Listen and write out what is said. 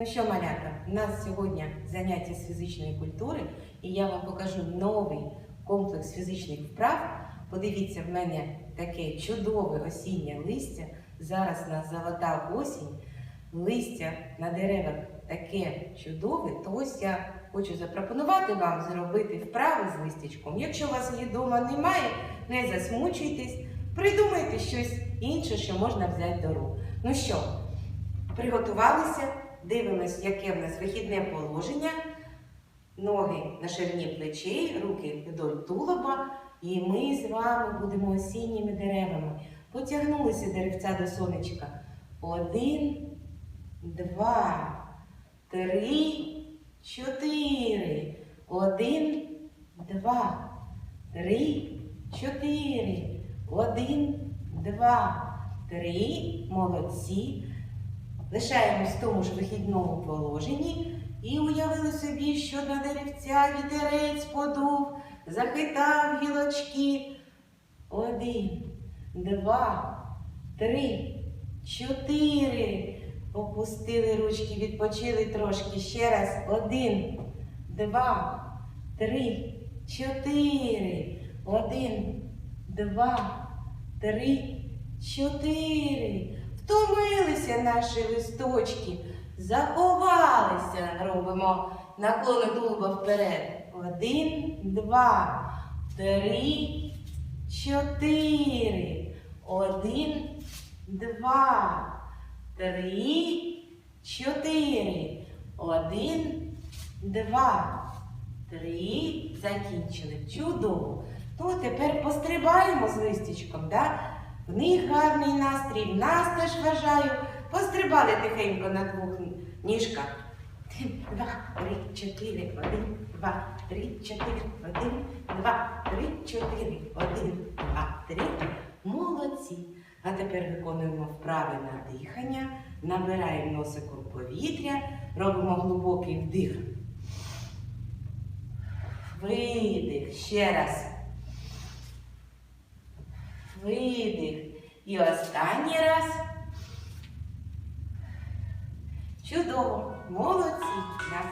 Ну що, малята, у нас сьогодні заняття з фізичної культури, і я вам покажу новий комплекс фізичних вправ. Подивіться, в мене таке чудове осіннє листя. Зараз нас золота осінь, листя на деревах таке чудове, то ось я хочу запропонувати вам зробити вправи з листячком. Якщо у вас її вдома немає, не засмучуйтесь, придумайте щось інше, що можна взяти до рук. Ну що, приготувалися? Дивимось, яке в нас вихідне положення. Ноги на ширині плечей, руки вдоль тулуба. І ми з вами будемо осінніми деревами. Потягнулися деревця до сонечка. Один, два, три, чотири. Один, два, три, чотири. Один, два, три. Молодці. Лишаємось в тому ж вихідному положенні і уявили собі, що на деревця вітерець подув, захитав гілочки. Один, два, три, чотири. Опустили ручки, відпочили трошки. Ще раз. Один, два, три, чотири. Один, два, три, чотири. Втомилися наші листочки, заховалися, робимо наклони тулуба вперед. Один, два, три, чотири. Один, два, три, чотири. Один, два, три. Закінчили. Чудово. То тепер пострибаємо з листячком, да? Гарний настрій, в нас теж вважаю. Пострибали тихенько на двох ніжках. Один, два, три, чотири, один, два, три, чотири, один, два, три, чотири, один, два, три. Молодці. А тепер виконуємо вправи на дихання, набираємо носиком повітря, робимо глибокий вдих. Видих. Ще раз. Видих. І останній раз. Чудово. Молодці. На.